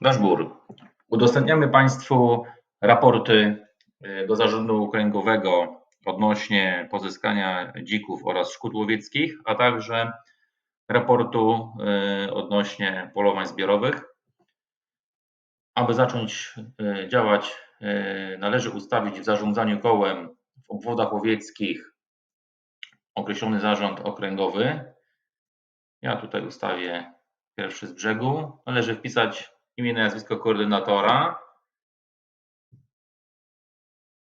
Dashboard. Udostępniamy Państwu raporty y, do Zarządu Okręgowego odnośnie pozyskania dzików oraz szkód łowieckich, a także raportu y, odnośnie polowań zbiorowych. Aby zacząć y, działać, należy ustawić w zarządzaniu kołem w obwodach łowieckich określony zarząd okręgowy. Ja tutaj ustawię pierwszy z brzegu. Należy wpisać imię, nazwisko koordynatora.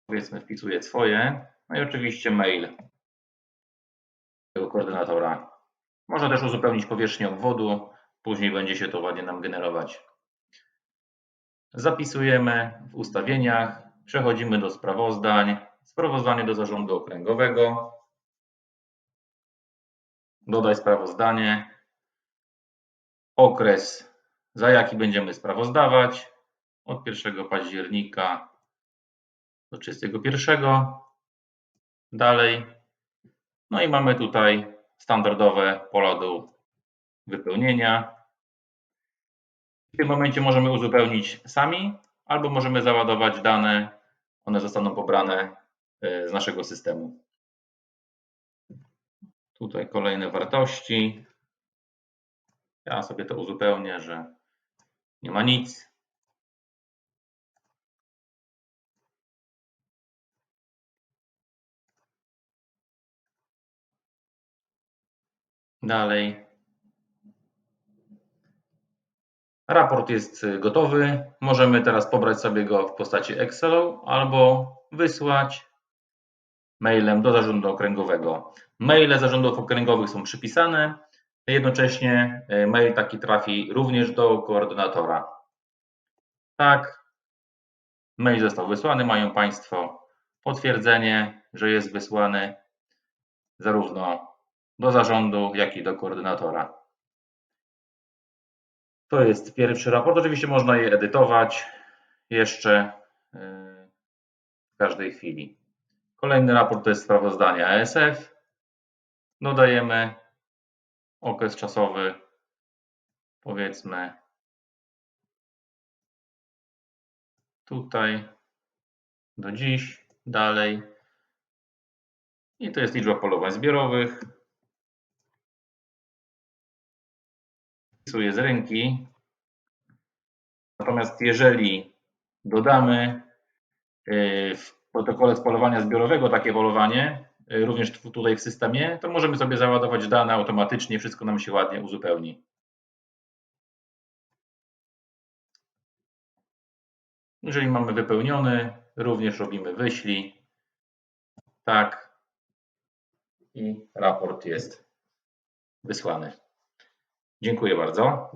Powiedzmy, wpisuję swoje. No i oczywiście mail tego koordynatora. Można też uzupełnić powierzchnię obwodu. Później będzie się to ładnie nam generować. Zapisujemy w ustawieniach. Przechodzimy do sprawozdań. Sprawozdanie do zarządu okręgowego. Dodaj sprawozdanie. Okres za jaki będziemy sprawozdawać od 1 października do 31. Dalej. No i mamy tutaj standardowe pola do wypełnienia. W tym momencie możemy uzupełnić sami, albo możemy załadować dane. One zostaną pobrane e, z naszego systemu. Tutaj kolejne wartości. Ja sobie to uzupełnię, że nie ma nic. Dalej. Raport jest gotowy. Możemy teraz pobrać sobie go w postaci Excelu albo wysłać mailem do zarządu okręgowego. Maile zarządów okręgowych są przypisane. Jednocześnie e, mail taki trafi również do koordynatora. Tak, mail został wysłany. Mają Państwo potwierdzenie, że jest wysłany zarówno do zarządu, jak i do koordynatora. To jest pierwszy raport. Oczywiście można je edytować jeszcze e, w każdej chwili. Kolejny raport to jest sprawozdanie ASF. Dodajemy okres czasowy, powiedzmy tutaj do dziś, dalej. I to jest liczba polowań zbiorowych. Wpisuję z ręki. Natomiast jeżeli dodamy y, w protokole z polowania zbiorowego takie polowanie, również tutaj w systemie, to możemy sobie załadować dane automatycznie, wszystko nam się ładnie uzupełni. Jeżeli mamy wypełniony, również robimy wyślij. Tak. I raport jest wysłany. Dziękuję bardzo.